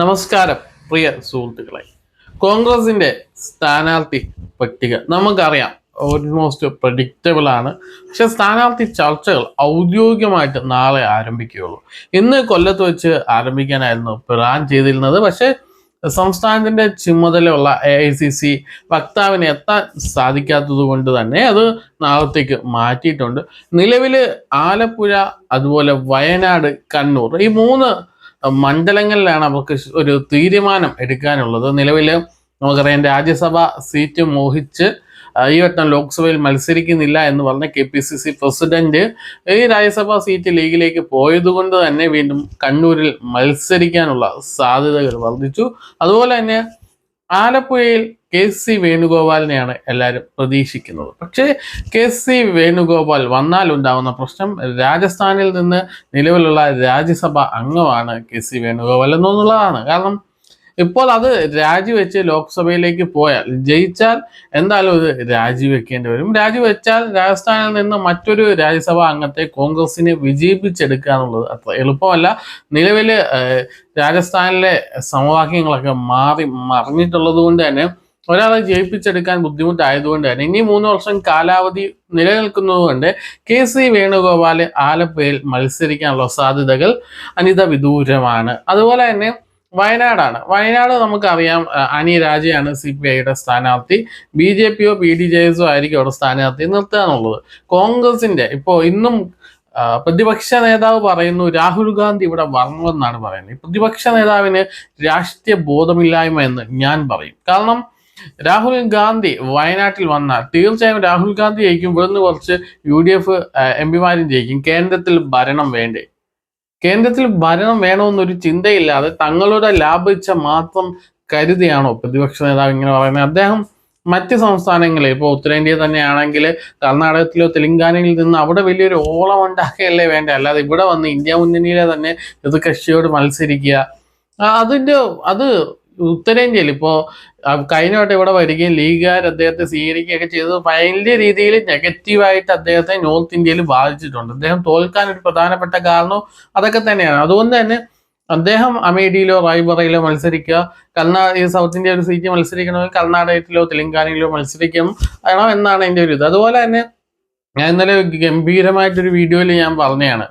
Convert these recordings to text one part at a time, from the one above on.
നമസ്കാരം പ്രിയ സുഹൃത്തുക്കളെ. കോൺഗ്രസിന്റെ സ്ഥാനാർത്ഥി പട്ടിക നമുക്കറിയാം ഓൾമോസ്റ്റ് പ്രഡിക്റ്റബിൾ ആണ്. പക്ഷെ സ്ഥാനാർത്ഥി ചർച്ചകൾ ഔദ്യോഗികമായിട്ട് നാളെ ആരംഭിക്കുകയുള്ളൂ. ഇന്ന് കൊല്ലത്ത് വെച്ച് ആരംഭിക്കാനായിരുന്നു പ്ലാൻ ചെയ്തിരുന്നത്. പക്ഷെ സംസ്ഥാനത്തിന്റെ ചുമതലയുള്ള എ ഐ സി സി വക്താവിന് എത്താൻ സാധിക്കാത്തത് കൊണ്ട് തന്നെ അത് നാളത്തേക്ക് മാറ്റിയിട്ടുണ്ട്. നിലവിൽ ആലപ്പുഴ അതുപോലെ വയനാട് കണ്ണൂർ ഈ മൂന്ന് മണ്ഡലങ്ങളിലാണ് അവർക്ക് ഒരു തീരുമാനം എടുക്കാനുള്ളത്. നിലവിൽ നമുക്കറിയാം രാജ്യസഭ സീറ്റ് മോഹിച്ച് ഈ വട്ടം ലോക്സഭയിൽ മത്സരിക്കുന്നില്ല എന്ന് പറഞ്ഞ K P C C president ഈ രാജ്യസഭാ സീറ്റ് ലീഗിലേക്ക് പോയതുകൊണ്ട് തന്നെ വീണ്ടും കണ്ണൂരിൽ മത്സരിക്കാനുള്ള സാധ്യതകൾ വർദ്ധിച്ചു. അതുപോലെ തന്നെ ആലപ്പുഴയിൽ കെ സി വേണുഗോപാലിനെയാണ് എല്ലാവരും പ്രതീക്ഷിക്കുന്നത്. പക്ഷേ കെ സി വേണുഗോപാൽ വന്നാൽ ഉണ്ടാകുന്ന പ്രശ്നം രാജസ്ഥാനിൽ നിന്ന് നിലവിലുള്ള രാജ്യസഭ അംഗമാണ് കെ സി വേണുഗോപാൽ എന്നുള്ളതാണ്. കാരണം ഇപ്പോൾ അത് രാജിവെച്ച് ലോക്സഭയിലേക്ക് പോയാൽ ജയിച്ചാൽ എന്തായാലും ഇത് രാജിവെക്കേണ്ടി വരും. രാജിവെച്ചാൽ രാജസ്ഥാനിൽ നിന്ന് മറ്റൊരു രാജ്യസഭാ അംഗത്തെ കോൺഗ്രസിനെ വിജയിപ്പിച്ചെടുക്കുക എന്നുള്ളത് അത്ര എളുപ്പമല്ല. നിലവിൽ രാജസ്ഥാനിലെ സമവാക്യങ്ങളൊക്കെ മാറി മറിഞ്ഞിട്ടുള്ളത് കൊണ്ട് തന്നെ ഒരാളെ ജയിപ്പിച്ചെടുക്കാൻ ബുദ്ധിമുട്ടായതുകൊണ്ട് തന്നെ ഇനി മൂന്ന് വർഷം കാലാവധി നിലനിൽക്കുന്നതുകൊണ്ട് കെ സി വേണുഗോപാൽ ആലപ്പുഴയിൽ മത്സരിക്കാനുള്ള സാധ്യതകൾ അനിത വിദൂരമാണ്. അതുപോലെ തന്നെ വയനാടാണ്. വയനാട് നമുക്കറിയാം അനി രാജയാണ് സി പി ഐയുടെ സ്ഥാനാർത്ഥി. ബി ജെ പിയോ പി ഡി ജെ എസോ ആയിരിക്കും അവിടെ സ്ഥാനാർത്ഥി നിർത്തുക എന്നുള്ളത്. കോൺഗ്രസിന്റെ ഇപ്പോൾ ഇന്നും പ്രതിപക്ഷ നേതാവ് പറയുന്നു രാഹുൽ ഗാന്ധി ഇവിടെ വരണമെന്നാണ് പറയുന്നത്. പ്രതിപക്ഷ നേതാവിന് രാഷ്ട്രീയ ബോധമില്ലായ്മ എന്ന് ഞാൻ പറയും. കാരണം രാഹുൽ ഗാന്ധി വയനാട്ടിൽ വന്നാൽ തീർച്ചയായും രാഹുൽ ഗാന്ധി ജയിക്കും ഇവിടുന്ന് കുറച്ച് യു ഡി എഫ് എം പിമാരും ജയിക്കും. കേന്ദ്രത്തിൽ ഭരണം വേണ്ടേ? കേന്ദ്രത്തിൽ ഭരണം വേണമെന്നൊരു ചിന്തയില്ലാതെ തങ്ങളുടെ ലാഭിച്ച മാത്രം കരുതിയാണോ പ്രതിപക്ഷ നേതാവ് ഇങ്ങനെ പറയുന്നത്? അദ്ദേഹം മറ്റ് സംസ്ഥാനങ്ങളിൽ ഇപ്പോൾ ഉത്തരേന്ത്യ തന്നെയാണെങ്കിൽ കർണാടകത്തിലോ തെലങ്കാനയിൽ നിന്ന് അവിടെ വലിയൊരു ഓളം ഉണ്ടാക്കുകയല്ലേ വേണ്ട? അല്ലാതെ ഇവിടെ വന്ന് ഇന്ത്യ മുന്നണിയിലെ തന്നെ ഇത് കക്ഷിയോട് മത്സരിക്കുക അതിന്റെ അത് ഉത്തരേന്ത്യയിൽ ഇപ്പോ കഴിഞ്ഞ വട്ടം ഇവിടെ വരികയും ലീഗുകാർ അദ്ദേഹത്തെ സ്വീകരിക്കുകയൊക്കെ ചെയ്തത് വലിയ രീതിയിൽ നെഗറ്റീവായിട്ട് അദ്ദേഹത്തെ നോർത്ത് ഇന്ത്യയിൽ ബാധിച്ചിട്ടുണ്ട്. അദ്ദേഹം തോൽക്കാൻ ഒരു പ്രധാനപ്പെട്ട കാരണം അതൊക്കെ തന്നെയാണ്. അതുകൊണ്ട് തന്നെ അദ്ദേഹം അമേഠിയിലോ റായ്ബറയിലോ മത്സരിക്കുക ഈ സൗത്ത് ഇന്ത്യ ഒരു സീറ്റ് മത്സരിക്കണമെങ്കിൽ കർണാടകത്തിലോ തെലങ്കാനയിലോ മത്സരിക്കണം എന്നാണ് എന്റെ ഒരു ഇത്. അതുപോലെ തന്നെ ഞാൻ ഇന്നലെ ഗംഭീരമായിട്ടൊരു വീഡിയോയിൽ ഞാൻ പറഞ്ഞതാണ്.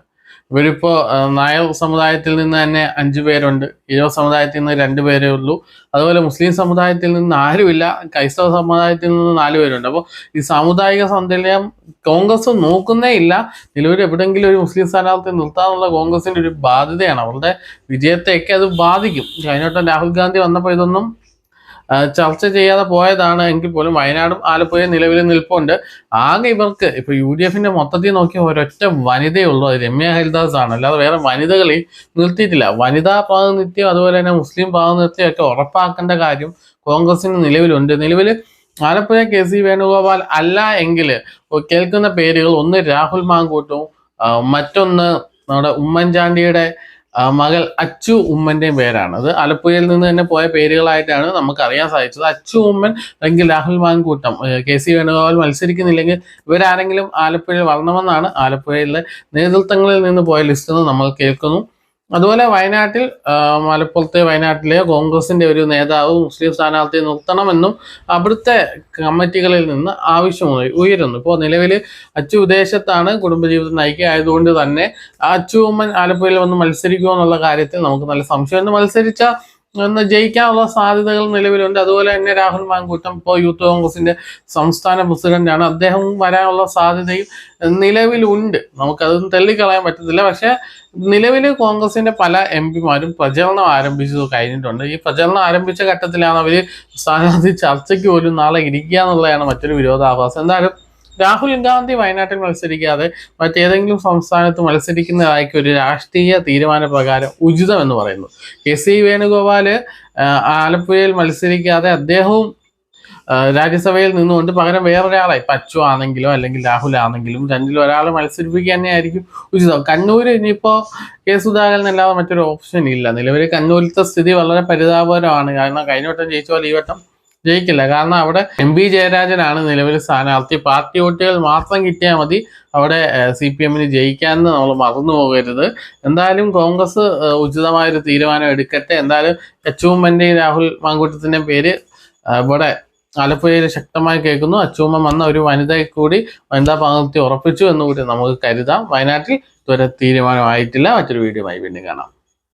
ഇവരിപ്പോ നായർ സമുദായത്തിൽ നിന്ന് തന്നെ അഞ്ചു പേരുണ്ട്. ഈഴവ സമുദായത്തിൽ നിന്ന് രണ്ടു പേരേ ഉള്ളൂ. അതുപോലെ മുസ്ലിം സമുദായത്തിൽ നിന്ന് ആരുമില്ല. ക്രൈസ്തവ സമുദായത്തിൽ നിന്ന് നാല് പേരുണ്ട്. അപ്പോൾ ഈ സാമുദായിക സന്തുലനം കോൺഗ്രസ് നോക്കുന്നേ ഇല്ല. നിലവിൽ എവിടെയെങ്കിലും ഒരു മുസ്ലിം സ്ഥാനാർത്ഥി നിർത്താനുള്ള കോൺഗ്രസിന്റെ ഒരു ബാധ്യതയാണ്. അവരുടെ വിജയത്തെയൊക്കെ അത് ബാധിക്കും. കഴിഞ്ഞ രാഹുൽ ഗാന്ധി വന്നപ്പോൾ ഇതൊന്നും ചർച്ച ചെയ്യാതെ പോയതാണ് എങ്കിൽ പോലും വയനാടും ആലപ്പുഴയും നിലവിൽ നിൽപ്പുണ്ട്. ആകെ ഇവർക്ക് ഇപ്പൊ യു ഡി എഫിന്റെ മൊത്തത്തിൽ നോക്കിയ ഒരൊറ്റ വനിതയേ ഉള്ളൂ. അത് രമ്യ ഹരിദാസ് ആണ്. അല്ലാതെ വേറെ വനിതകളെ നിർത്തിയിട്ടില്ല. വനിതാ പ്രാതിനിധ്യം അതുപോലെ തന്നെ മുസ്ലിം പ്രാതിനിധ്യം ഒക്കെ ഉറപ്പാക്കേണ്ട കാര്യം കോൺഗ്രസിന് നിലവിലുണ്ട്. നിലവിൽ ആലപ്പുഴ കെ സി വേണുഗോപാൽ അല്ല എങ്കിൽ കേൾക്കുന്ന പേരുകൾ ഒന്ന് രാഹുൽ മാങ്കൂട്ടും മറ്റൊന്ന് നമ്മുടെ ഉമ്മൻചാണ്ടിയുടെ മകൾ അച്ചു ഉമ്മന്റെയും പേരാണ്. അത് ആലപ്പുഴയിൽ നിന്ന് തന്നെ പോയ പേരുകളായിട്ടാണ് നമുക്ക് അറിയാൻ സാധിച്ചത്. അച്ചു ഉമ്മൻ അല്ലെങ്കിൽ രാഹുൽ മാൻകൂട്ടം കെ സി വേണുഗോപാൽ മത്സരിക്കുന്നില്ലെങ്കിൽ ഇവരാരെങ്കിലും ആലപ്പുഴയിൽ വരണമെന്നാണ് ആലപ്പുഴയിലെ നേതൃത്വങ്ങളിൽ നിന്ന് പോയ ലിസ്റ്റ് നമ്മൾ കേൾക്കുന്നു. അതുപോലെ വയനാട്ടിൽ മലപ്പുറത്തെ വയനാട്ടിലെ കോൺഗ്രസിന്റെ ഒരു നേതാവ് മുസ്ലിം സ്ഥാനാർത്ഥിയെ നിർത്തണമെന്നും അവിടുത്തെ കമ്മിറ്റികളിൽ നിന്ന് ആവശ്യമായി ഉയ- ഉയരുന്നു. ഇപ്പോൾ നിലവിൽ അച്ചു വിദേശത്താണ് കുടുംബജീവിതം നയിക്കുക ആയതുകൊണ്ട് തന്നെ അച്ചു ഉമ്മൻ ആലപ്പുഴയിൽ വന്ന് മത്സരിക്കുമോ എന്നുള്ള കാര്യത്തിൽ നമുക്ക് നല്ല സംശയമുണ്ട് മത്സരിച്ച ഒന്ന് ജയിക്കാനുള്ള സാധ്യതകൾ നിലവിലുണ്ട്. അതുപോലെ തന്നെ രാഹുൽ മാങ്കൂറ്റം ഇപ്പോൾ യൂത്ത് കോൺഗ്രസിന്റെ സംസ്ഥാന പ്രസിഡന്റാണ്. അദ്ദേഹം വരാനുള്ള സാധ്യതയും നിലവിലുണ്ട്. നമുക്കതൊന്നും തള്ളിക്കളയാൻ പറ്റത്തില്ല. പക്ഷേ നിലവിൽ കോൺഗ്രസിന്റെ പല എം പിമാരും പ്രചരണം ആരംഭിച്ചു കഴിഞ്ഞിട്ടുണ്ട്. ഈ പ്രചരണം ആരംഭിച്ച ഘട്ടത്തിലാണ് അവർ സ്ഥാനാർത്ഥി ചർച്ചയ്ക്ക് പോലും നാളെ ഇരിക്കുക എന്നുള്ളതാണ് മറ്റൊരു വിരോധാഭാസം. എന്തായാലും രാഹുൽ ഗാന്ധി വയനാട്ടിൽ മത്സരിക്കാതെ മറ്റേതെങ്കിലും സംസ്ഥാനത്ത് മത്സരിക്കുന്നതായിരിക്കും ഒരു രാഷ്ട്രീയ തീരുമാനപ്രകാരം ഉചിതം എന്ന് പറയുന്നു. കെ സി വേണുഗോപാൽ ആലപ്പുഴയിൽ മത്സരിക്കാതെ അദ്ദേഹവും രാജ്യസഭയിൽ നിന്നുകൊണ്ട് പകരം വേറൊരാളെ പച്ചു ആണെങ്കിലും അല്ലെങ്കിൽ രാഹുൽ ആണെങ്കിലും രണ്ടിൽ ഒരാളെ മത്സരിപ്പിക്കുക തന്നെയായിരിക്കും ഉചിതം. കണ്ണൂര് ഇനിയിപ്പോ കെ സുധാകരൻ അല്ലാതെ മറ്റൊരു ഓപ്ഷൻ ഇല്ല. നിലവിൽ കണ്ണൂരിലത്തെ സ്ഥിതി വളരെ പരിതാപകരമാണ്. കാരണം കഴിഞ്ഞ വട്ടം ജയിച്ച പോലെ ഈ വട്ടം ജയിക്കില്ല. കാരണം അവിടെ എം പി ജയരാജനാണ് നിലവിൽ സ്ഥാനാർത്ഥി. പാർട്ടി വോട്ടുകൾ മാത്രം കിട്ടിയാൽ മതി അവിടെ സി പി എമ്മിന് ജയിക്കാമെന്ന് നമ്മൾ മറന്നു പോകരുത്. എന്തായാലും കോൺഗ്രസ് ഉചിതമായൊരു തീരുമാനം എടുക്കട്ടെ. എന്തായാലും അച്ചൂമ്മന്റെയും രാഹുൽ മാങ്കൂട്ടത്തിന്റെ പേര് ഇവിടെ ആലപ്പുഴയിൽ ശക്തമായി കേൾക്കുന്നു. അച്ചൂമ്മ വന്ന ഒരു വനിതയെ കൂടി വനിതാ പങ്കാളിത്തി ഉറപ്പിച്ചു എന്നുകൂടി നമുക്ക് കരുതാം. വയനാട്ടിൽ ഇതുവരെ തീരുമാനമായിട്ടില്ല. മറ്റൊരു വീഡിയോ ആയി വീണ്ടും കാണാം.